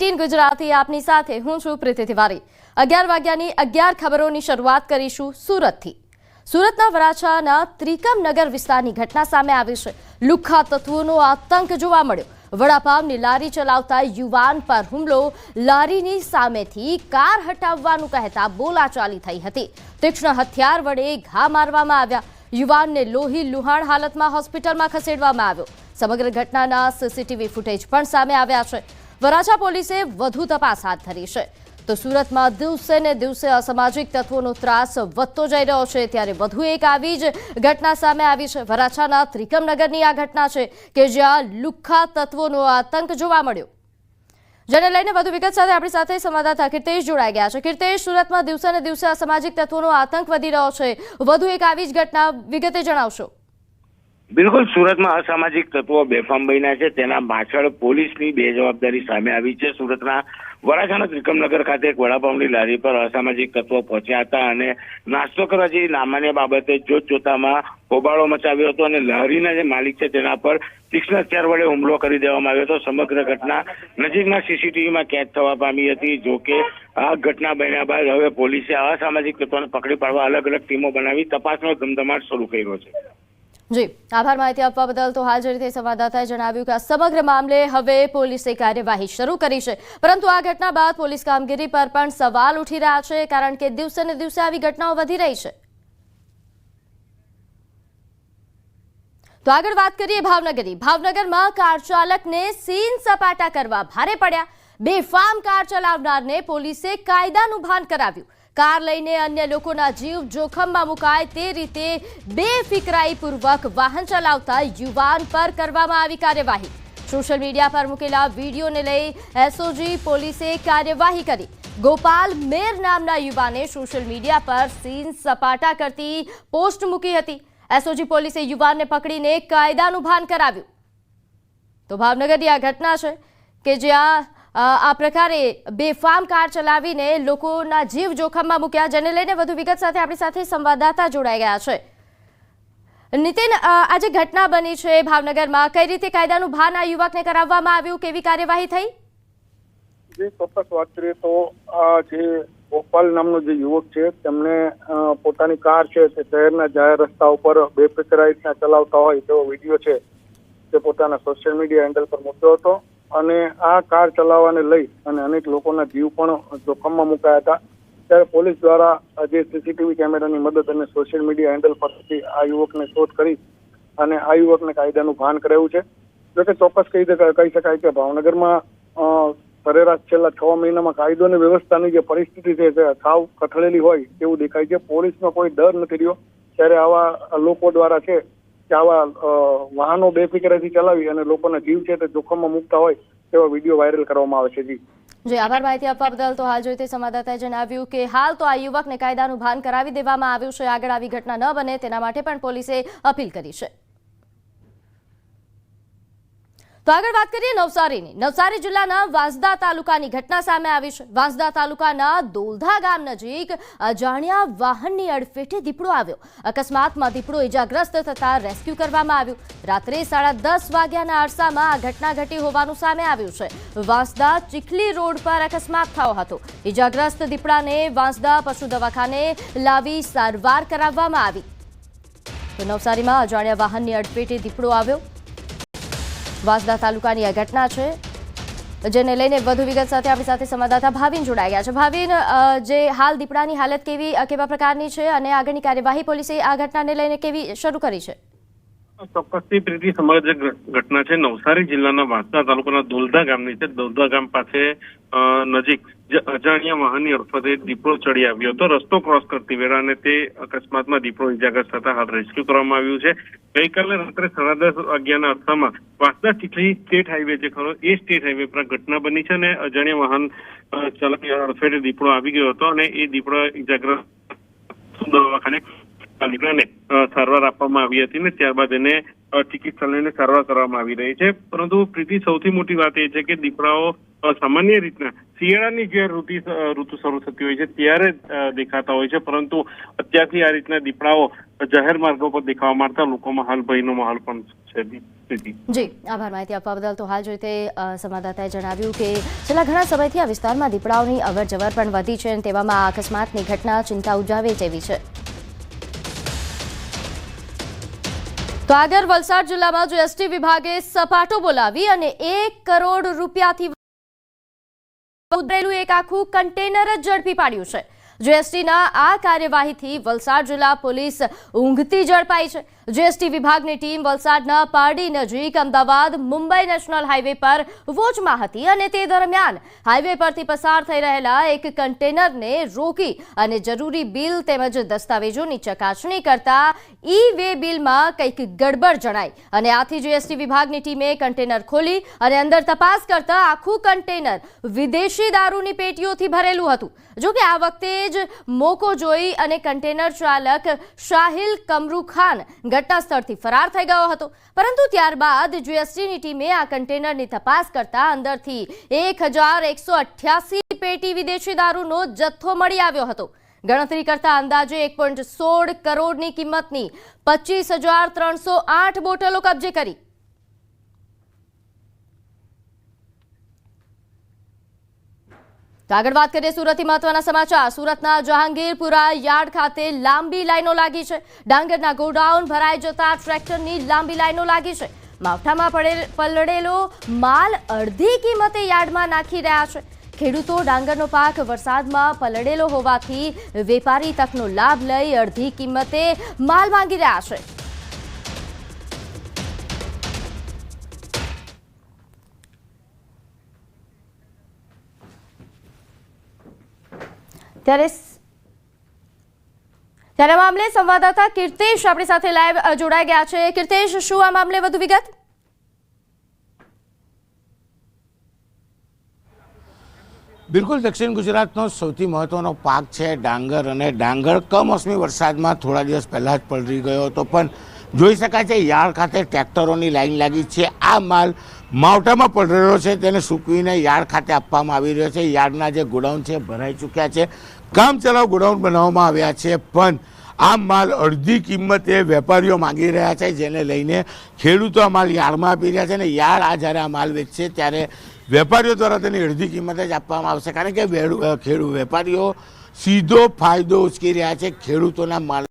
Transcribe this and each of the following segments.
Tin Gujarati આપની સાથે. હું છું પ્રીતિ તિવારી. અગિયાર વાગ્યાની અગિયાર ખબરોની શરૂઆત કરીશું સુરતથી. સુરતના વરાછાના ત્રિકમનગર વિસ્તારની ઘટના સામે આવી છે. લુખ્ખા તત્વોનો આતંક જોવા મળ્યો. વડાપાવની લારી ચલાવતા યુવાન પર હુમલો લારીની સામેથી કાર હટાવવાનું કહેતા બોલાચાલી થઈ હતી. તીક્ષ્ણ હથિયાર વડે ઘા મારવામાં આવ્યા. યુવાનને લોહી લુહાણ હાલતમાં હોસ્પિટલમાં ખસેડવામાં આવ્યો. સમગ્ર ઘટનાના સીસીટીવી ફૂટેજ પણ સામે આવ્યા છે. વરાછા પોલીસે વધુ તપાસ હાથ ધરી છે. તો સુરતમાં દિવસે ને દિવસે અસામાજિક તત્વોનો ત્રાસ વધતો જઈ રહ્યો છે. ત્યારે વધુ એક આવી જ ઘટના સામે આવી છે. વરાછાના ત્રિકમનગરની આ ઘટના છે કે જ્યાં લુખ્ખા તત્વોનો આતંક જોવા મળ્યો. જેને લઈને વધુ વિગત સાથે આપણી સાથે સંવાદદાતા કીર્તેશ જોડાઈ ગયા છે. કીર્તેશ, સુરતમાં દિવસે ને દિવસે અસામાજિક તત્વોનો આતંક વધી રહ્યો છે. વધુ એક આવી જ ઘટના વિગતે જણાવશો. બિલકુલ સુરતમાં અસામાજિક તત્વો બેફામ બન્યા છે. તેના પાછળ પોલીસની બે જવાબદારી સામે આવી છે. સુરતના વરાછાના ત્રિકમનગર ખાતે એક વડાપાઉની લારી પર અસામાજિક તત્વો પહોંચ્યા હતા અને નાસ્તો કરવા જેવી નામાન્ય બાબતે જોત જોતામાં હોબાળો મચાવ્યો હતો અને લહેરીના જે માલિક છે તેના પર તીક્ષ્ણ હથિયાર વડે હુમલો કરી દેવામાં આવ્યો હતો. સમગ્ર ઘટના નજીકના સીસીટીવીમાં કેદ થવા પામી હતી. જો કે આ ઘટના બન્યા બાદ હવે પોલીસે અસામાજિક તત્વોને પકડી પાડવા અલગ અલગ ટીમો બનાવી તપાસનો ધમધમાટ શરૂ કર્યો છે. જી, આભાર માહિતી આપવા બદલ તો હાલ જે રીતે સંવાદદાતાએ જણાવ્યું કે આ સમગ્ર મામલે હવે પોલીસે કાર્યવાહી શરૂ કરી છે. પરંતુ આ ઘટના બાદ પોલીસ કામગીરી પર પણ સવાલ ઉઠી રહ્યા છે, કારણ કે દિવસે ને દિવસે આવી ઘટનાઓ વધી રહી છે. તો આગળ વાત કરીએ ભાવનગરની. ભાવનગરમાં કાર ચાલકને સીન સપાટા કરવા ભારે પડ્યા. બેફામ કાર ચલાવનારને પોલીસે કાયદાનું ભાન કરાવ્યું. કાર લઈને અન્ય લોકોના જીવ જોખમમાં મુકાય તે રીતે બેફિકરાઈપૂર્વક વાહન ચલાવતા યુવાન પર કરવામાં આવી કાર્યવાહી. સોશિયલ મીડિયા પર મૂકેલા વિડીયોને લઈ એસઓજી પોલીસે કાર્યવાહી કરી. ગોપાલ મેર નામના યુવાને સોશિયલ મીડિયા પર સીન સપાટા કરતી પોસ્ટ મૂકી હતી. એસઓજી પોલીસે યુવાનને પકડીને કાયદાનું ભાન કરાવ્યું. તો ભાવનગરની આ ઘટના છે કે જ્યાં આ પ્રકારે બેફામ કાર ચલાવીને લોકોના જીવ જોખમમાં મૂક્યા, જેને લઈને વધુ વિગત સાથે આપણી સાથે સંવાદદાતા જોડાઈ ગયા છે. નીતિન આજે ઘટના બની છે ભાવનગરમાં, કઈ રીતે કાયદાનું ભાન આ યુવકને કરાવવામાં આવ્યું, કેવી કાર્યવાહી થઈ? તો જે ગોપાલ નામનો જે યુવક છે, તેમને પોતાની કાર છે તે શહેરના જાહેર રસ્તા ઉપર બેફિકરાઈટના ચલાવતા હોય તેવો વીડિયો છે તે પોતાના સોશિયલ મીડિયા હેન્ડલ પર મૂક્યો હતો. અને આ કાર ચલાવવાને લઈ અને અનેક લોકોના જીવ પણ જોખમમાં મુકાયા હતા. ત્યારે પોલીસ દ્વારા જે સીસીટીવી કેમેરાની મદદ અને સોશિયલ મીડિયા હેન્ડલ પરથી આ યુવકને શોધ કરી અને આ યુવકને કાયદાનું ભાન કરાયું છે. જોકે ચોક્કસ કહી કહી શકાય કે ભાવનગરમાં સરેરાશ છેલ્લા છ મહિનામાં કાયદો અને વ્યવસ્થાની જે પરિસ્થિતિ છે તે સાવ કથળેલી હોય તેવું દેખાય છે. પોલીસનો કોઈ ડર નથી રહ્યો. ત્યારે આવા લોકો દ્વારા છે કે આવા વાહનો બેફિકરાથી ચલાવી અને લોકોના જીવ છે તે જોખમમાં મૂકતા હોય તેવા વીડિયો વાયરલ કરવામાં આવે છે, જી. જી, આભાર માહિતી આપવા બદલ તો હાલ જોઈતે સંવાદદાતાએ જણાવ્યું કે હાલ તો આ યુવકને કાયદાનું ભાન કરાવી દેવામાં આવ્યું છે, આગળ આવી ઘટના ન બને તેના માટે પણ પોલીસે અપીલ કરી છે. તો આગળ વાત કરીએ નવસારીની. નવસારી જિલ્લાના વાંસદા તાલુકાની ઘટના સામે આવી છે. વાંસદા તાલુકાના દોલધા ગામ નજીક અજાણ્યા વાહનની અડફેટે દીપડો આવ્યો. અકસ્માતમાં દીપડો ઇજાગ્રસ્ત થતા રેસ્ક્યુ કરવામાં આવ્યું. રાત્રે સાડા દસ વાગ્યાના અરસામાં આ ઘટના ઘટી હોવાનું સામે આવ્યું છે. વાંસદા ચીખલી રોડ પર અકસ્માત થયો હતો. ઇજાગ્રસ્ત દીપડાને વાંસદા પશુ દવાખાને લાવી સારવાર કરાવવામાં આવી. તો નવસારીમાં અજાણ્યા વાહનની અડફેટે દીપડો આવ્યો. વાંસદા તાલુકાની આ ઘટના છે, જેને લઈને વધુ વિગત સાથે આપણી સાથે સંવાદદાતા ભાવિન જોડાઈ ગયા છે. ભાવિન જે હાલ દીપડાની હાલત કેવી કેવા પ્રકારની છે અને આગળની કાર્યવાહી પોલીસે આ ઘટનાને લઈને કેવી શરૂ કરી છે? ચોક્કસથી પ્રીતિ સમગ્ર ઘટના છે, નવસારી જિલ્લાના વાંસદા તાલુકાના દોલધા ગામની છે. દોલધા ગામ પાસે નજીક અજાણ્યા વાહનની અડફતે દીપડો ચડી આવ્યો હતો. રસ્તો ક્રોસ કરતી વેળા અને તે અકસ્માતમાં દીપડો ઇજાગ્રસ્ત થતા હાલ રેસ્ક્યુ કરવામાં આવ્યું છે. ગઈકાલે રાત્રે સાડા દસ વાગ્યાના અરસામાં વાંસદા ચીખલી સ્ટેટ હાઈવે જે ખરો એ સ્ટેટ હાઈવે પર ઘટના બની છે અને અજાણ્યા વાહન ચાલકની અડફેટે દીપડો આવી ગયો હતો અને એ દીપડો ઇજાગ્રસ્ત દવાખાને દીપડાને સારવાર આપવામાં આવી હતી ને ત્યારબાદ એને અ, ચિકિત્સાલયને સારવાર કરવામાં આવી રહી છે. પરંતુ પ્રીતિ સૌથી મોટી વાત એ છે કે દીપડાઓ સામાન્ય રીતના શિયાળાની જે ઋતુ ઋતુ શરૂ થતી હોય છે ત્યારે દેખાતા હોય છે. પરંતુ અત્યારથી આ રીતના દીપડાઓ જાહેર માર્ગો પર દેખાવા માંડતા લોકોમાં હાલ ભયનો માહોલ પણ છે. જી આભાર. માહિતી આપવા બદલ તો હાલ જ રીતે સંવાદદાતાએ જણાવ્યું કે છેલ્લા ઘણા સમયથી આ વિસ્તારમાં દીપડાઓની અવર જવર પણ વધી છે અને તેવામાં આ અકસ્માતની ઘટના ચિંતા ઉજાવે તેવી છે. તો આગળ વલસાડ જિલ્લામાં જો એસટી વિભાગે સપાટો બોલાવી અને એક કરોડ રૂપિયાથી એક આખું કન્ટેનર જ ઝડપી પાડ્યું છે જીએસટીના આ કાર્યવાહીથી વલસાડ જિલ્લા પોલીસ ઊંઘતી ઝડપાઈ છે. જીએસટી વિભાગની ટીમ વલસાડના પારડી નજીક અમદાવાદ મુંબઈ નેશનલ હાઈવે પર વોચમાં હતી અને તે દરમિયાન હાઈવે પરથી પસાર થઈ રહેલા એક કન્ટેનરને રોકી અને જરૂરી બિલ તેમજ દસ્તાવેજોની ચકાસણી કરતા ઈ વે બિલમાં કંઈક ગડબડ જણાઈ અને આથી જીએસટી વિભાગની ટીમે કન્ટેનર ખોલી અને અંદર તપાસ કરતા આખું કન્ટેનર વિદેશી દારૂની પેટીઓથી ભરેલું હતું. જો કે આ વખતે જ મોકો જોઈ અને કન્ટેનર ચાલક શાહિલ કમરૂ ખાન ઘટના સ્થળથી ફરાર થઈ ગયો હતો. પરંતુ ત્યારબાદ જીએસટીની ટીમે આ કન્ટેનરની તપાસ કરતા અંદરથી એક પેટી વિદેશી દારૂનો જથ્થો મળી આવ્યો હતો. ગણતરી કરતા અંદાજે એક પોઈન્ટ સોળ કરોડની કિંમતની પચીસ બોટલો કબજે કરી તો આગળ વાત કરીએ સુરતથી મહત્વના સમાચાર. સુરતના જહાંગીરપુરા યાર્ડ ખાતે લાંબી લાઈનો લાગી છે. ડાંગરના ગોડાઉન ભરાઈ જતા ટ્રેક્ટરની લાંબી લાઈનો લાગી છે. માવઠામાં પડેલ, પલળેલો માલ અડધી કિંમતે યાર્ડમાં નાખી રહ્યા છે. ખેડૂતો ડાંગરનો પાક વરસાદમાં પલળેલો હોવાથી વેપારી તકનો લાભ લઈ અડધી કિંમતે માલ માંગી રહ્યા છે. ત્યારે ત્યારે મામલે સંવાદદાતા કીર્તેશ આપણી સાથે લાઈવ જોડાઈ ગયા છે. કીર્તેશ, શું આ મામલે વધુ વિગત? બિલકુલ, દક્ષિણ ગુજરાતનો સૌથી મહત્વનો પાક છે ડાંગર. અને ડાંગર કમોસમી વરસાદમાં થોડા દિવસ પહેલાં જ પલળી ગયો હતો. પણ જોઈ શકાય છે, યાર્ડ ખાતે ટ્રેક્ટરોની લાઈન લાગી છે. આ માલ માવઠામાં પડેલો છે, તેને સૂકવીને યાર્ડ ખાતે આપવામાં આવી રહ્યો છે. યાર્ડના જે ગોડાઉન છે, ભરાઈ ચૂક્યા છે. કામ ચલાવ ગોડાઉન બનાવવામાં આવ્યા છે, પણ આ માલ અડધી કિંમતે વેપારીઓ માંગી રહ્યા છે, જેને લઈને ખેડૂતો આ માલ યાર્ડમાં આપી રહ્યા છે અને યાર્ડ આ જ્યારે આ માલ વેચશે ત્યારે વેપારીઓ દ્વારા તેની અડધી કિંમતે જ આપવામાં આવશે. કારણ કે ખેડૂ વેપારીઓ સીધો ફાયદો ઉચકી રહ્યા છે, ખેડૂતોના માલ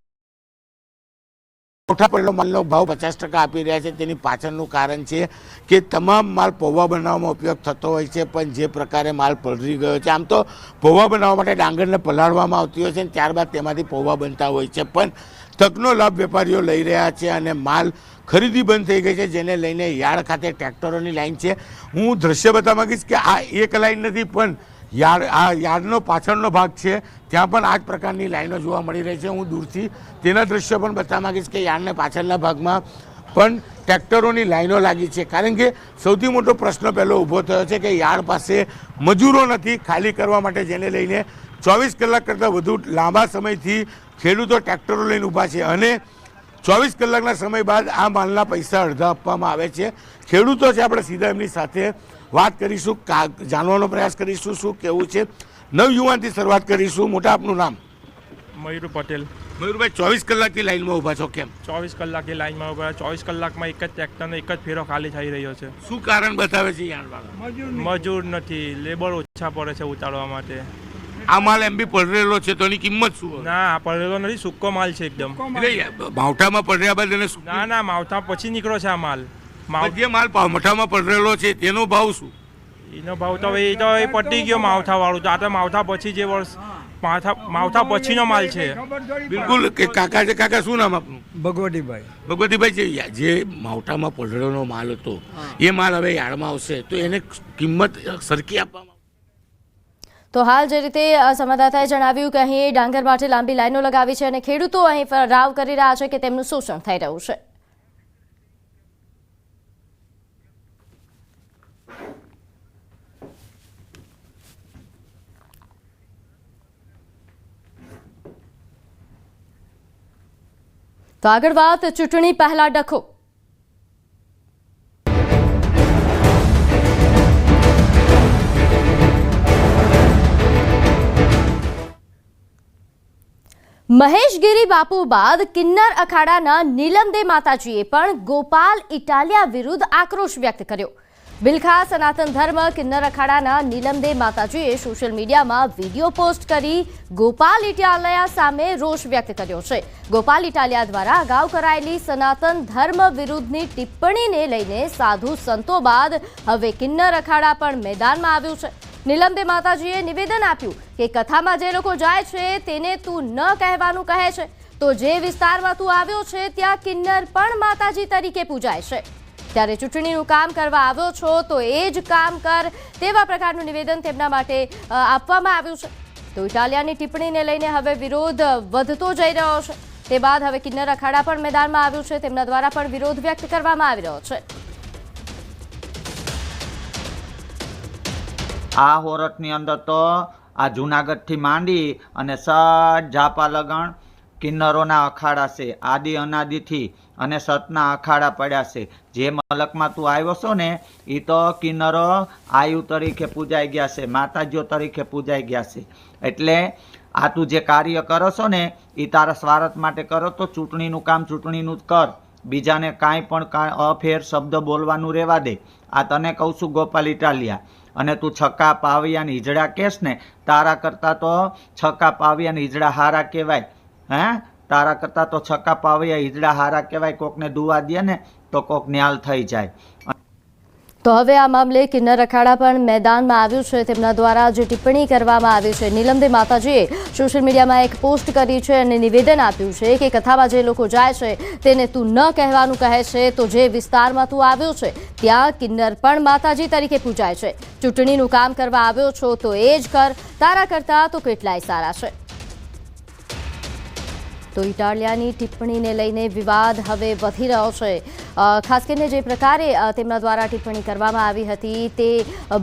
મોટા પડેલો માલનો ભાવ પચાસ ટકા આપી રહ્યા છે. તેની પાછળનું કારણ છે કે તમામ માલ પૌવા બનાવવામાં ઉપયોગ થતો હોય છે, પણ જે પ્રકારે માલ પલળી ગયો છે. આમ તો પૌવા બનાવવા માટે ડાંગરને પલાળવામાં આવતી હોય છે અને ત્યારબાદ તેમાંથી પૌવા બનતા હોય છે. પણ તકનો લાભ વેપારીઓ લઈ રહ્યા છે અને માલ ખરીદી બંધ થઈ ગઈ છે, જેને લઈને યાર્ડ ખાતે ટ્રેક્ટરોની લાઈન છે. હું દ્રશ્ય બતાવવા માંગીશ કે આ એક લાઈન નથી, પણ યાર્ડ આ યાર્ડનો પાછળનો ભાગ છે. ત્યાં પણ આ જ પ્રકારની લાઈનો જોવા મળી રહી છે. હું દૂરથી તેના દ્રશ્યો પણ બતાવવા માંગીશ કે યાર્ડને પાછળના ભાગમાં પણ ટ્રેક્ટરોની લાઈનો લાગી છે. કારણ કે સૌથી મોટો પ્રશ્ન પહેલો ઊભો થયો છે કે યાર્ડ પાસે મજૂરો નથી ખાલી કરવા માટે જેને લઈને ચોવીસ કલાક કરતાં વધુ લાંબા સમયથી ખેડૂતો ટ્રેક્ટરો લઈને ઊભા છે અને ચોવીસ કલાકના સમય બાદ આ માલના પૈસા અડધા આપવામાં આવે છે. ખેડૂતો છે, આપણે સીધા એમની સાથે વાત કરીશું કા- જાણવાનો પ્રયાસ કરીશું શું કેવું છે. નવયુવાનથી શરૂઆત કરીશું મોટા આપનું નામ? મયુર પટેલ. મયુરભાઈ ચોવીસ કલાકથી લાઈનમાં ઊભા છો કેમ? ચોવીસ કલાકની લાઈનમાં ઊભા ચોવીસ કલાકમાં એક જ ટ્રેક્ટરનો એક જ ફેરો ખાલી થઈ રહ્યો છે. શું કારણ બતાવે છે મજૂર નથી. લેબર ઓછા પડે છે ઉતારવા માટે. આ માલ એમ બી પડરેલો છે તો એની કિંમત શું ના આ પડેલો નથી. સૂકો માલ છે એકદમ. માવઠામાં પડ્યા બાદ એને ના ના માવઠા પછી નીકળ્યો છે આ માલ. જે માલ માવઠામાં પડેલો છે તેનો ભાવ શું? એનો ભાવ તો હવે એ તો એ પટી ગયો માવઠા વાળું તો આ તો માવઠા પછી જે વર્ષ માવઠા માવઠા પછીનો માલ છે. બિલકુલ. કે કાકા છે કાકા શું નામ આપનું? ભગવતીભાઈ. ભગવતીભાઈ જે જે માવઠામાં પલળેલો માલ હતો એ માલ હવે યાર્ડમાં આવશે. તો એને કિંમત સરખી આપવામાં તો હાલ જે રીતે સંવાદદાતાએ જણાવ્યું કે અહીં ડાંગર માટે લાંબી લાઈનો લગાવી છે અને ખેડૂતો અહીં રાવ કરી રહ્યા છે કે તેમનું શોષણ થઈ રહ્યું છે. તો આગળ વાત ચૂંટણી પહેલા ડખો. મહેશગીરી બાપુ બાદ કિન્નર અખાડાના નીલમદે માતાજીએ પણ ગોપાલ ઇટાલિયા વિરુદ્ધ આક્રોશ વ્યક્ત કર્યો. બિલખા સનાતન ધર્મ કિન્નર અખાડાના નીલમદે માતાજીએ સોશિયલ મીડિયામાં વીડિયો પોસ્ટ કરી ગોપાલ ઇટાલિયા સામે રોષ વ્યક્ત કર્યો છે. ગોપાલ ઇટાલિયા દ્વારા અગાઉ કરાયેલી સનાતન ધર્મ વિરુદ્ધની ટિપ્પણીને લઈને સાધુ સંતો બાદ હવે કિન્નર અખાડા પણ મેદાનમાં આવ્યું છે. નીલમદે માતાજીએ નિવેદન આપ્યું કે કથામાં જે લોકો જાય છે તેને તું ન કહેવાનું કહે છે. તો જે વિસ્તારમાં તું આવ્યો છે, ત્યાં કિન્નર પણ માતાજી તરીકે પૂજાય છે. ત્યારે ચૂંટણીનું કામ કરવા આવ્યો છો તો એ જ કામ કર તેવા પ્રકારનું નિવેદન તેમના માટે આપવામાં આવ્યું છે. તો ઇટાલિયાની ટિપ્પણીને લઈને હવે વિરોધ વધતો જઈ રહ્યો છે. તે બાદ હવે કિન્નર અખાડા પણ મેદાનમાં આવ્યું છે. તેમના દ્વારા પણ વિરોધ વ્યક્ત કરવામાં આવી રહ્યો છે. આ હોરઠની અંદર તો આ જુનાગઢથી માંડી અને સટ ઝાપા લગણ કિન્નરોના અખાડા છે, આદિ અનાદિથી અને સતના અખાડા પડ્યા છે. જે મલકમાં તું આવ્યો છો ને એ તો કિન્નરો આયુ તરીકે પૂજાઈ ગયા છે, માતાજીઓ તરીકે પૂજાઈ ગયા છે. એટલે આ તું જે કાર્ય કરો છો ને એ તારા સ્વાર્થ માટે કરો તો ચૂંટણીનું કામ ચૂંટણીનું જ કર. બીજાને કાંઈ પણ અફેર શબ્દ બોલવાનું રહેવા દે. આ તને કહું છું ગોપાલ ઇટાલિયા, અને તું છક્કા પાવ્યા ને ઈજડા કેસ ને, તારા કરતાં તો છક્કા પાવિયા ને ઈજડા હારા કહેવાય. હે? તારા કરતાં તો છક્કા પાવિયા ઈજડા હારા કહેવાય, કોકને દુવા દે ને તો કોક ન્યાલ થઈ જાય. તો હવે આ મામલે કિન્નર અખાડા પણ મેદાનમાં આવ્યું છે. તેમના દ્વારા જે ટિપ્પણી કરવામાં આવી છે. નીલમદે માતાજીએ સોશિયલ મીડિયામાં એક પોસ્ટ કરી છે અને નિવેદન આપ્યું છે કે કથામાં જે લોકો જાય છે તેને તું ન કહેવાનું કહે છે તો જે વિસ્તારમાં તું આવ્યો છે ત્યાં કિન્નર પણ માતાજી તરીકે પૂજાય છે. ચૂંટણીનું કામ કરવા આવ્યો છો તો એ જ કર. તારા કરતાં તો કેટલાય સારા છે. તો ઇટાલિયાની ટિપ્પણીને લઈને વિવાદ હવે વધી રહ્યો છે. ખાસ કરીને જે પ્રકારે તેમના દ્વારા ટિપ્પણી કરવામાં આવી હતી, તે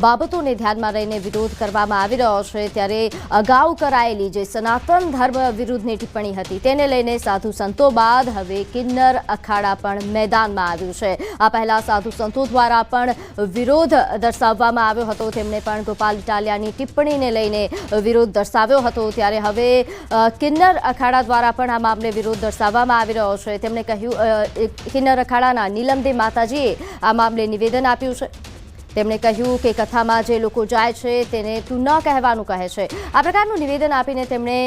બાબતોને ધ્યાનમાં રહીને વિરોધ કરવામાં આવી રહ્યો છે. ત્યારે અગાઉ કરાયેલી જે સનાતન ધર્મ વિરુદ્ધની ટિપ્પણી હતી, તેને લઈને સાધુ સંતો બાદ હવે કિન્નર અખાડા પણ મેદાનમાં આવ્યું છે. આ પહેલા સાધુ સંતો દ્વારા પણ વિરોધ દર્શાવવામાં આવ્યો હતો. તેમણે પણ ગોપાલ ઇટાલિયાની ટિપ્પણીને લઈને વિરોધ દર્શાવ્યો હતો. ત્યારે હવે કિન્નર અખાડા દ્વારા પણ આ મામલે વિરોધ દર્શાવવામાં આવી રહ્યો છે. તેમણે કહ્યું કિન્નર અખાડાના નીલમદે માતાજીએ આ મામલે નિવેદન આપ્યું છે. તેમણે કહ્યું કે કથામાં જે લોકો જાય છે તેને તું ન કહેવાનું કહે છે. આ પ્રકારનું નિવેદન આપીને તેમણે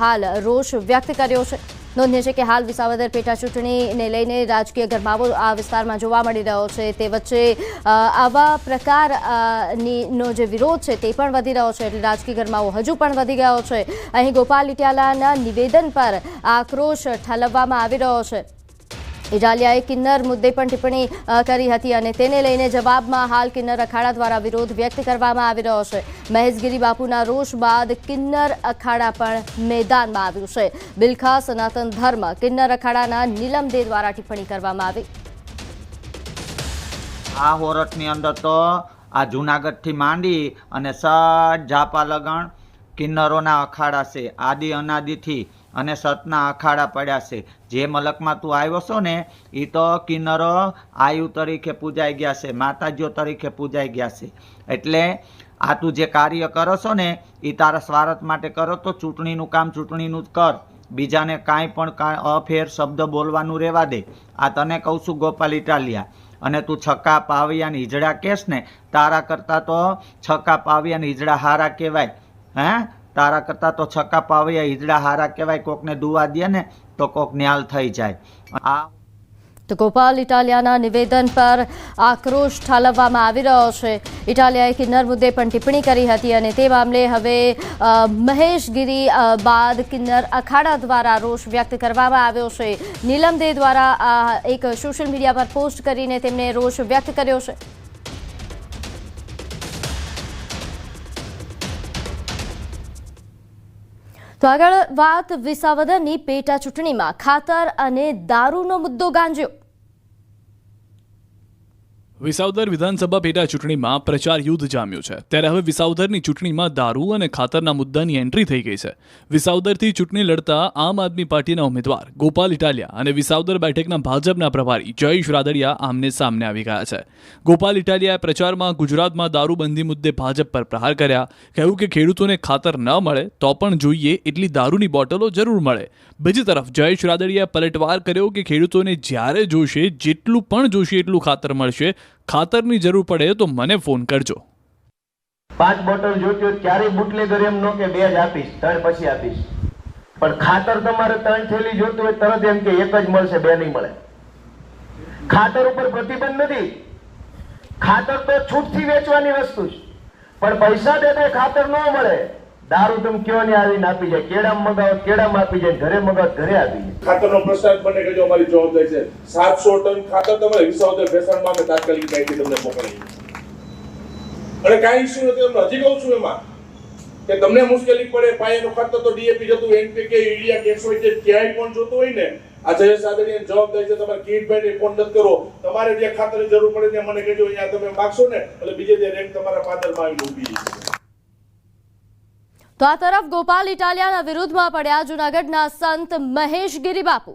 હાલ રોષ વ્યક્ત કર્યો છે. નોંધનીય છે કે હાલ વિસાવદર પેટા ચૂંટણીને લઈને રાજકીય ગરમાવો આ વિસ્તારમાં જોવા મળી રહ્યો છે. તે વચ્ચે આવા પ્રકાર અ, ની નો જે વિરોધ છે તે પણ વધી રહ્યો છે. એટલે રાજકીય ગરમાવો હજુ પણ વધી ગયો છે. અહીં ગોપાલ ઇટિયાલાના નિવેદન પર આક્રોશ ઠાલવવામાં આવી રહ્યો છે. ઇટાલિયાએ કિન્નર મુદ્દે પણ ટિપ્પણી કરી હતી અને તેને લઈને જવાબમાં હાલ કિન્નર અખાડા દ્વારા વિરોધ વ્યક્ત કરવામાં આવી રહ્યો છે. મહેશગીરી બાપુના રોષ બાદ કિન્નર અખાડા પણ મેદાનમાં આવ્યું છે. બિલખા સનાતન ધર્મ કિન્નર અખાડાના નીલમ દે દ્વારા ટિપ્પણી કરવામાં આવી. આ હોરઠની અંદર તો આ જુનાગઢથી માંડી અને સટ ઝાપા લગણ કિન્નરોના અખાડા છે. આદિ અનાદિથી અને સતના અખાડા પડ્યા છે. જે મલકમાં તું આવ્યો છો ને એ તો કિન્નરો આયુ તરીકે પૂજાઈ ગયા છે, માતાજીઓ તરીકે પૂજાઈ ગયા છે. એટલે આ તું જે કાર્ય કરો છો ને એ તારા સ્વાર્થ માટે કરો તો ચૂંટણીનું કામ ચૂંટણીનું જ કર. બીજાને કાંઈ પણ અફેર શબ્દ બોલવાનું રહેવા દે. આ તને કહું છું ગોપાલ ઇટાલિયા, અને તું છક્કા પાવિયા ને ઈજડા કેસ ને, તારા કરતાં તો છક્કા પાવિયા ને ઈજડા હારા કહેવાય. હે? તારા કરતાં તો છક્કા પાવિયા ઈજડા હારા કહેવાય, કોકને દુવા દે ને તો કોક ન્યાલ થઈ જાય. આ તો ગોપાલ ઇટાલિયાના નિવેદન પર આક્રોશ ઠાલવવામાં આવી રહ્યો છે. ઇટાલિયાએ કિન્નર મુદ્દે પણ ટિપ્પણી કરી હતી અને તે મામલે હવે મહેશગીરી બાદ કિન્નર અખાડા દ્વારા રોષ વ્યક્ત કરવામાં આવ્યો છે. નીલમ દે દ્વારા એક સોશિયલ મીડિયા પર પોસ્ટ કરીને તેમણે રોષ વ્યક્ત કર્યો છે. તો આગળ વાત વિસાવદરની પેટા ચૂંટણીમાં ખાતર અને દારૂનો મુદ્દો ગાંજ્યો. વિસાવદર વિધાનસભા પેટા ચૂંટણીમાં પ્રચાર યુદ્ધ જામ્યું છે. ત્યારે હવે વિસાવદરની ચૂંટણીમાં દારૂ અને ખાતરના મુદ્દાની એન્ટ્રી થઈ ગઈ છે. વિસાવદરથી ચૂંટણી લડતા આમ આદમી પાર્ટીના ઉમેદવાર ગોપાલ ઇટાલિયા અને વિસાવદર બેઠકના ભાજપના પ્રભારી જયેશ રાદડિયા આમને સામને આવી ગયા છે. ગોપાલ ઇટાલિયાએ પ્રચારમાં ગુજરાતમાં દારૂબંધી મુદ્દે ભાજપ પર પ્રહાર કર્યા. કહ્યું કે ખેડૂતોને ખાતર ન મળે તો પણ જોઈએ એટલી દારૂની બોટલો જરૂર મળે. બીજી તરફ જયેશ રાદડિયાએ પલટવાર કર્યો કે ખેડૂતોને જ્યારે જોશે, જેટલું પણ જોશે એટલું ખાતર મળશે ખાતરની જરૂર પડે તો મને ફોન કરજો. પાંચ બોટલ જોતી હોય ત્યારે બુટલેગર એમ નો કે બે જ આપીશ, ત્રણ પછી આપીશ. પણ ખાતર તમારે ત્રણ થેલી જોતું હોય તરત એમ કે એક જ મળશે, બે નહીં મળે. ખાતર ઉપર પ્રતિબંધ નથી. ખાતર તો છૂટથી વેચવાની વસ્તુ છે. પણ પૈસા દે ખાતર ન મળે. દારૂ તમે કયો ને આવીને આપી જાય? કેળામાં મગાવો તો આપી જાય, ઘરે મગાવો, ઘરે આપી જાય. ખાતરનો પ્રશ્ન મને કહેજો અમારી જવાબદારી છે? સાતસો ટન ખાતર તમારે વિસાવદર ભેસાણમાં અમે તાત્કાલિક ત્યાંથી તમને મોકલી અને કાંઈ ઇસ્યુ નથી, તમને હજી કહું છું એમાં કે તમને મુશ્કેલી પડે, પાયાનું ખાતર તો ડીએપી જતું એનપીકે યુરિયા, કેસ હોય છે, ક્યાંય પણ જોતું હોય ને, આ જયેશ આદરણીની જવાબદારી છે, તમારે કિરીટભાઈને ફોન નથી કરો તમારે જે ખાતરની જરૂર પડે ત્યાં મને કહેજો, અહીંયા તમે માગશો ને, એટલે બીજે જે રેન્ક તમારા પાદરમાં આવીને ઊભી છે તો આ તરફ ગોપાલ ઇટાલિયાના વિરુદ્ધમાં પડ્યા જુનાગઢના સંત મહેશ ગિરી બાપુ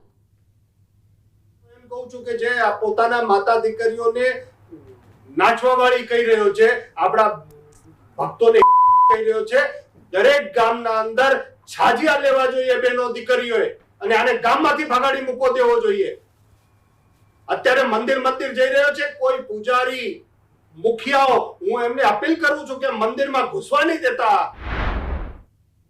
કહું છું કે જે પોતાના માતા દીકરીઓને નાચવા વાળી કહી રહ્યો છે, આપણા ભક્તોને કહી રહ્યો છે, દરેક ગામના અંદર છાજિયા લેવા જોઈએ બેનો દીકરીઓએ અને આને ગામમાંથી ભગાડી મૂકો દેવો જોઈએ. અત્યારે મંદિર મંદિર જઈ રહ્યો છે, કોઈ પૂજારી, મુખિયાઓ, હું એમને અપીલ કરું છું કે મંદિરમાં ઘૂસવા નહીં દેતા.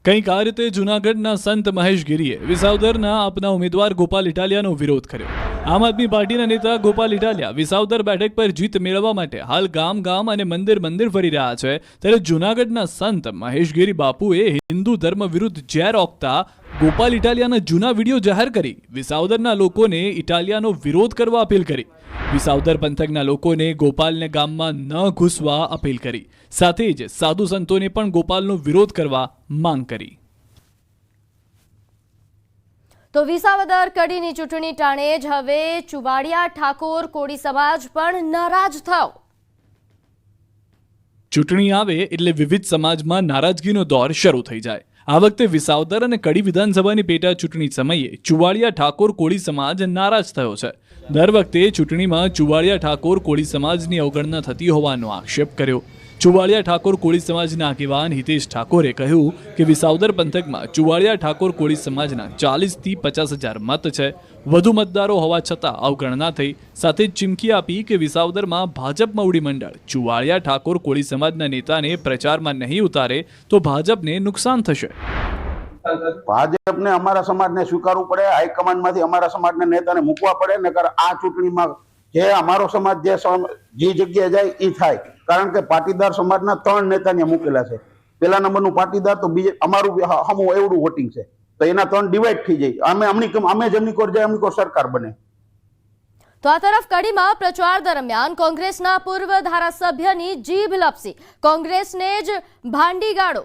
કંઈક આ રીતે જૂનાગઢના સંત મહેશ ગીરીએ વિસાવદરના આપના ઉમેદવાર ગોપાલ ઇટાલિયાનો વિરોધ કર્યો. આમ આદમી પાર્ટીના નેતા ગોપાલ ઇટાલિયા વિસાવદર બેઠક પર જીત મેળવવા માટે હાલ ગામ ગામ અને મંદિર મંદિર ફરી રહ્યા છે. ત્યારે જૂનાગઢના સંત મહેશ ગીરી બાપુએ હિન્દુ ધર્મ વિરુદ્ધ ઝેર ઓકતા ગોપાલ ઇટાલિયાના જૂના વીડિયો જાહેર કરી વિસાવદરના લોકોને ઇટાલિયાનો વિરોધ કરવા અપીલ કરી. વિસાવદર પંથકના લોકોને ગોપાલને ગામમાં ન ઘૂસવા અપીલ કરી. સાથે જ સાધુ સંતોને પણ ગોપાલનો વિરોધ કરવા માંગ કરી. તો વિસાવદર કડીની ચૂંટણી ટાણે જ હવે ચુવાડિયા ઠાકોર કોળી સમાજ પણ નારાજ થયો ચૂંટણી આવે એટલે વિવિધ સમાજમાં નારાજગીનો દોર શરૂ થઈ જાય. આ વખતે વિસાવદર અને કડી વિધાનસભાની પેટા ચૂંટણી સમયે ચુવાડિયા ઠાકોર કોળી સમાજ નારાજ થયો છે. દર વખતે ચૂંટણીમાં ચુવાડિયા ઠાકોર કોળી સમાજની અવગણના થતી હોવાનો આક્ષેપ કર્યો. ચુવાડિયા ઠાકોર કોળી સમાજના આગેવાન હિતેશ ઠાકોરે કહ્યું કે વિસાવદર પંથકમાં ચુવાળિયા ઠાકોર કોળી સમાજના ચાલીસથી પચાસ હજાર મત છે. વધુ મતદારો હોવા છતાં અવગણના થઈ. સાથે ચીમકી આપી કે વિસાવદરમાં ભાજપ મવડી મંડળ ચુવાડિયા ઠાકોર કોળી સમાજના નેતાને પ્રચારમાં નહીં ઉતારે તો ભાજપને નુકસાન થશે. ભાજપને અમારા સમાજને સ્વીકારવું પડે, હાઈકમાન્ડમાંથી અમારા સમાજના નેતાને મૂકવા પડે, નકર આ ચૂંટણીમાં જે અમારો સમાજ જે જે જગ્યાએ જાય એ થાય. કારણ કે પાટીદાર સમાજના ત્રણ નેતા ત્યાં મૂકેલા છે. પેલા નંબરનું પાટીદાર તો બીજે, અમારું હમું એવડું વોટિંગ છે. તો એના ત્રણ ડિવાઈડ થઈ જાય. અમે અમની અમે જેમની કોર જાય એમની કોર સરકાર બને. તો આ તરફ કડીમાં પ્રચાર દરમિયાન કોંગ્રેસના પૂર્વ ધારાસભ્યની જીભ લપસી. કોંગ્રેસને જ ભાંડી ગાળો.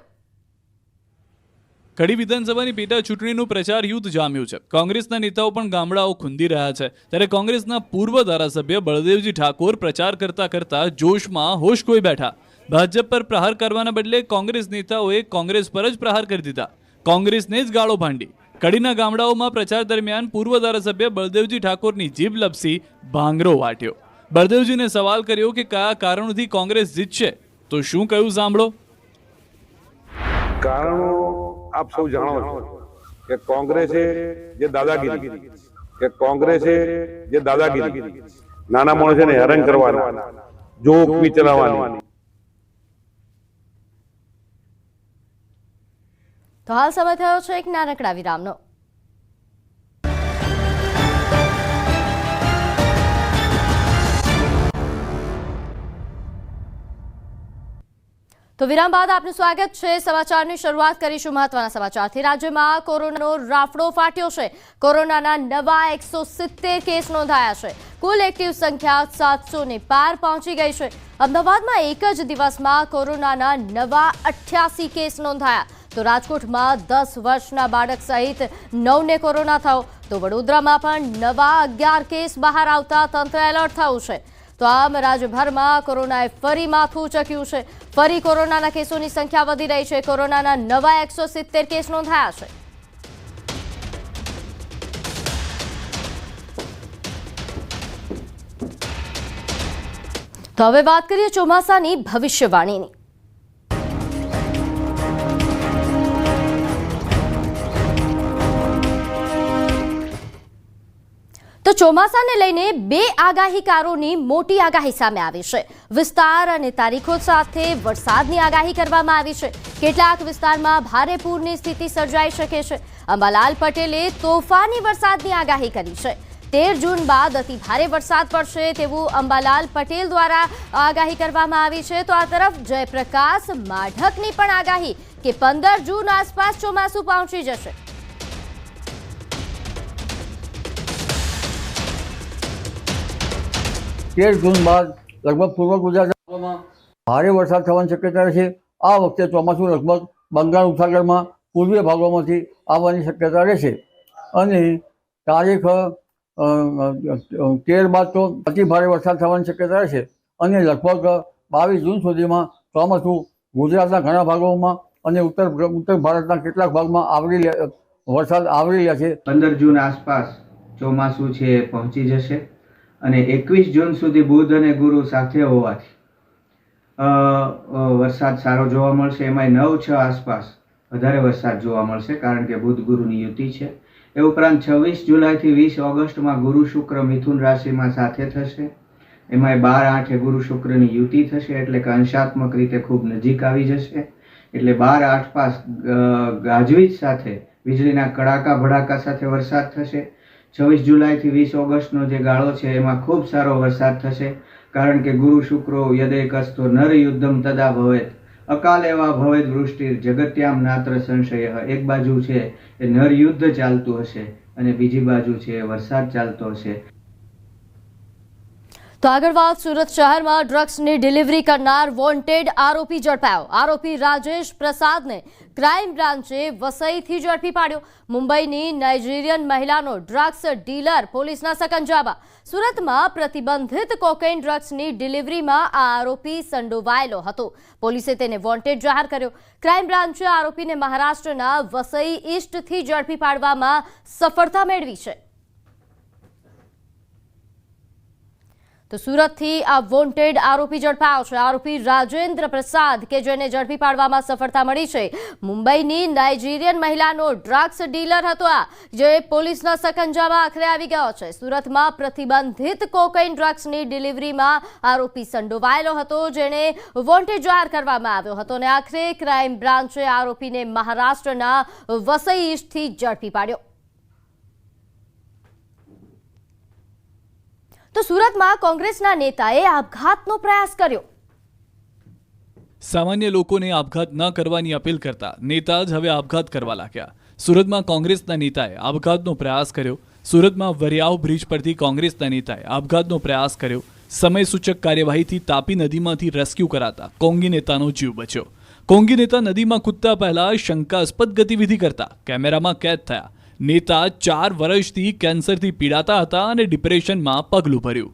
કડી વિધાનસભાની પેટા ચૂંટણીનું પ્રચાર યુદ્ધ જામ્યું છે. કોંગ્રેસના નેતાઓ પણ ગામડાઓ ખૂંદી રહ્યા છે. ત્યારે કોંગ્રેસના પૂર્વ ધારાસભ્ય બળદેવજી ઠાકોર પ્રચાર કરતા કરતા જોશમાં હોશ કોઈ બેઠા. ભાજપ પર પ્રહાર કરવાના બદલે કોંગ્રેસ નેતાઓએ કોંગ્રેસ પર જ પ્રહાર કરી દીધા. કોંગ્રેસને જ ગાળો ભાંડી. કડીના ગામડાઓમાં પ્રચાર દરમિયાન પૂર્વ ધારાસભ્ય બળદેવજી ઠાકોરની જીભ લપસી ભાંગરો વાટ્યો. બળદેવજીને સવાલ કર્યો કે કયા કારણોથી કોંગ્રેસ જીતશે? તો શું કહ્યું સાંભળો. કારણો આપ સૌ જાણો છો કે કોંગ્રેસે જે દાદાગીરી કે કોંગ્રેસે જે દાદાગીરી નાના માણસોને હેરાન કરવાના જોકવી ચલાવવાની. તો હાલ સમય થયો છે એક નાનકડા વિરામનો. તો વિરામ બાદ આપનું સ્વાગત છે. સમાચારની શરૂઆત કરીશું મહત્વના સમાચારથી. રાજ્યમાં કોરોનાનો રાફડો ફાટ્યો છે. કોરોનાના નવા એકસો સિત્તેર કેસ નોંધાયા છે. કુલ એક્ટિવ સંખ્યા સાતસો પાર પહોંચી ગઈ છે. અમદાવાદમાં એક જ દિવસમાં કોરોનાના નવા અઠ્યાસી કેસ નોંધાયા. તો રાજકોટમાં દસ વર્ષના બાળક સહિત નવને કોરોના થયો. તો વડોદરામાં પણ નવા અગિયાર કેસ બહાર આવતા તંત્ર એલર્ટ થયું છે. તો આમ રાજ્યભરમાં કોરોનાએ ફરી માથું ચક્યું છે. ફરી કોરોનાના કેસોની સંખ્યા વધી રહી છે. કોરોનાના નવા એકસો સિત્તેર કેસ નોંધાયા છે. તો હવે વાત કરીએ ચોમાસાની ભવિષ્યવાણીની. ચોમાસાને લઈને બે આગાહીકારોની મોટી આગાહી સામે આવી છે. વિસ્તાર અને તારીખો સાથે વરસાદની આગાહી કરવામાં આવી છે. કેટલાક વિસ્તારમાં ભારે પૂરની સ્થિતિ સર્જાઈ શકે છે. અંબાલાલ પટેલે તોફાની વરસાદની આગાહી કરી છે. તેર જૂન બાદ અતિ ભારે વરસાદ પડશે તેવું અંબાલાલ પટેલ દ્વારા આગાહી કરવામાં આવી છે. તો આ તરફ જયપ્રકાશ માઢકની પણ આગાહી કે પંદર જૂન આસપાસ ચોમાસું પહોંચી જશે. તેર જૂન બાદ લગભગ પૂર્વ ગુજરાત ભારે વરસાદ થવાની શક્યતા છે આ વખતે ચોમાસું લગભગ બંગાળ ઉપસાગરમાં પૂર્વીય ભાગોમાંથી આવવાની શક્યતા રહેશે. અને તારીખ તેર બાદ તો અતિ ભારે વરસાદ થવાની શક્યતા રહેશે. અને લગભગ બાવીસ જૂન સુધીમાં ચોમાસું ગુજરાતના ઘણા ભાગોમાં અને ઉત્તર ઉત્તર ભારતના કેટલાક ભાગમાં આવરી વરસાદ આવરી લે છે. પંદર જૂન આસપાસ ચોમાસું છે પહોંચી જશે. અને એકવીસ જૂન સુધી બુધ અને ગુરુ સાથે હોવાથી વરસાદ સારો જોવા મળશે. એમાંય નવ છ આસપાસ વધારે વરસાદ જોવા મળશે, કારણ કે બુધ ગુરુની યુતિ છે. એ ઉપરાંત છવ્વીસ જુલાઈથી વીસ ઓગસ્ટમાં ગુરુ શુક્ર મિથુન રાશિમાં સાથે થશે. એમાંય બાર આઠે ગુરુ શુક્રની યુતિ થશે, એટલે કે અંશાત્મક રીતે ખૂબ નજીક આવી જશે. એટલે બાર આઠ પાસ ગાજવીજ સાથે, વીજળીના કડાકા ભડાકા સાથે વરસાદ થશે. છવ્વીસ જુલાઈથી વીસ ઓગસ્ટનો જે ગાળો છે, એમાં ખૂબ સારો વરસાદ થશે, કારણ કે ગુરુ શુક્રો યદેકસ્તો નર યુદ્ધમ તદા ભવેત. અકાલ એવા ભવેત વૃષ્ટિ જગત્યામ નાત્ર સંશય. એક બાજુ છે એ નર યુદ્ધ ચાલતું હશે અને બીજી બાજુ છે વરસાદ ચાલતો હશે. તો આગળ વાત સુરત શહેરમાં ડ્રગ્સની ડિલિવરી કરનાર વોન્ટેડ આરોપી ઝડપાયો. આરોપી રાજેશ પ્રસાદને ક્રાઇમ બ્રાન્ચે વસઈથી ઝડપી પાડ્યો. મુંબઈની નાઇજીરિયન મહિલાનો ડ્રગ્સ ડીલર પોલીસના સકંજામાં. સુરતમાં પ્રતિબંધિત કોકેન ડ્રગ્સની ડિલિવરીમાં આ આરોપી સંડોવાયેલો હતો. પોલીસે તેને વોન્ટેડ જાહેર કર્યો. ક્રાઇમ બ્રાન્ચે આરોપીને મહારાષ્ટ્રના વસઈ ઈસ્ટથી ઝડપી પાડવામાં સફળતા મેળવી છે. તો સુરતથી આ વોન્ટેડ આરોપી ઝડપાયો છે. આરોપી રાજેન્દ્ર પ્રસાદ કે જેને ઝડપી પાડવામાં સફળતા મળી છે. મુંબઈની નાઇજીરિયન મહિલાનો ડ્રગ્સ ડીલર હતો આ, જે પોલીસના સકંજામાં આખરે આવી ગયો છે. સુરતમાં પ્રતિબંધિત કોકાઇન ડ્રગ્સની ડિલિવરીમાં આરોપી સંડોવાયેલો હતો જેને વોન્ટેડ જાહેર કરવામાં આવ્યો હતો અને આખરે ક્રાઇમ બ્રાન્ચે આરોપીને મહારાષ્ટ્રના વસઈ ઝડપી પાડ્યો. તો સુરતમાં કોંગ્રેસના નેતાએ આપઘાતનો પ્રયાસ કર્યો. સામાન્ય લોકોને આપઘાત ન કરવાની અપીલ કરતા નેતા જ હવે આપઘાત કરવા લાગ્યા. સુરતમાં કોંગ્રેસના નેતાએ આપઘાતનો પ્રયાસ કર્યો. સુરતમાં વરિયાવ બ્રિજ પરથી કોંગ્રેસના નેતાએ આપઘાતનો પ્રયાસ કર્યો. સમય સૂચક કાર્યવાહીથી તાપી નદીમાંથી રેસ્ક્યુ કરાતા કોંગી નેતાનો જીવ બચ્યો. કોંગી નેતા નદીમાં કૂદતા પહેલા શંકાસ્પદ ગતિવિધિ કરતા કેમેરામાં કેદ થયા. નેતા ચાર વર્ષથી કેન્સરથી પીડાતા હતા અને ડિપ્રેશનમાં પગલું ભર્યું.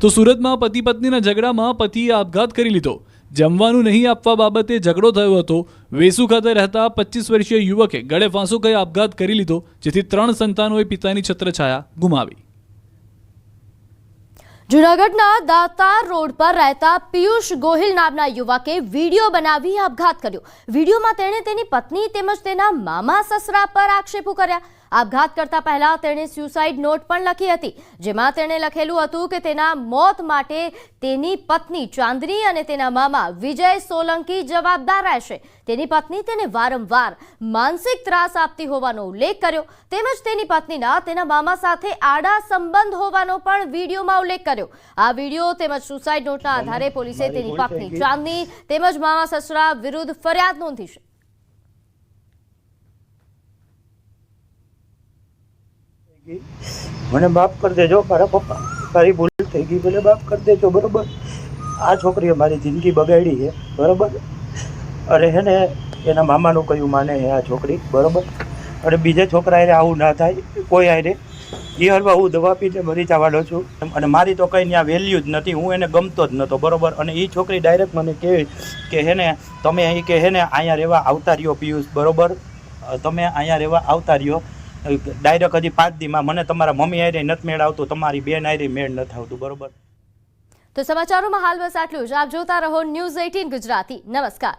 તો સુરતમાં પતિ પત્નીના ઝઘડામાં પતિએ આપઘાત કરી લીધો. જમવાનું નહીં આપવા બાબતે ઝઘડો થયો હતો. વેસુ ખાતે રહેતા પચીસ વર્ષીય યુવકે ગળે ફાંસો કહી આપઘાત કરી લીધો, જેથી ત્રણ સંતાનોએ પિતાની છત્રછાયા ગુમાવી. જૂનાગઢના દાતાર રોડ પર રહેતા પિયુષ ગોહિલ નામના યુવકે વીડિયો બનાવી આપઘાત કર્યો. વિડીયોમાં તેણે તેની પત્ની તેમજ તેના મામા સસરા પર આક્ષેપો કર્યા. આપઘાત કરતા પહેલા તેણે સ્યુસાઇડ નોટ પણ લખી હતી જેમાં તેણે લખેલું હતું કે તેના મોત માટે તેની પત્ની ચાંદની અને તેના મામા વિજય સોલંકી જવાબદાર રહેશે. તેની પત્ની તેને વારંવાર માનસિક ત્રાસ આપતી હોવાનો ઉલ્લેખ કર્યો તેમજ તેની પત્નીના તેના મામા સાથે આડા સંબંધ હોવાનો પણ વિડીયોમાં ઉલ્લેખ કર્યો. આ વીડિયો તેમજ સુસાઇડ નોટના આધારે પોલીસે તેની પત્ની ચાંદની તેમજ મામા સસરા વિરુદ્ધ ફરિયાદ નોંધી છે. મને માફ કરી દેજો, મારા પપ્પા. મારી ભૂલ થઈ ગઈ, મને માફ કરી દેજો, બરોબર? આ છોકરીએ મારી જિંદગી બગાડી છે, બરોબર? અને હે ને, એના મામાનું કહ્યું માને હે આ છોકરી, બરોબર? અને બીજા છોકરા એને આવું ના થાય, કોઈ હારે. એ હરવા હું દવા પીને મરી જવાનો છું. અને મારી તો કંઈ ત્યાં વેલ્યુ જ નથી, હું એને ગમતો જ નહોતો બરોબર? અને એ છોકરી ડાયરેક્ટ મને કહે કે હેને તમે અહીં કે હેને અહીંયા રહેવા આવતા રહ્યો પિયુષ, બરાબર? તમે અહીંયા રહેવા આવતા રહ્યો. ડાયરેક્ટ હજી પાંચ દીમાં મને તમારા મમ્મી આયરે નથી મેળ આવતું તમારી બેન આયરે મેળ નથી આવતું, બરોબર? તો સમાચારોમાં હાલ બસ આટલું જ. આપ જોતા રહો ન્યૂઝ એઇટીન ગુજરાતી. નમસ્કાર.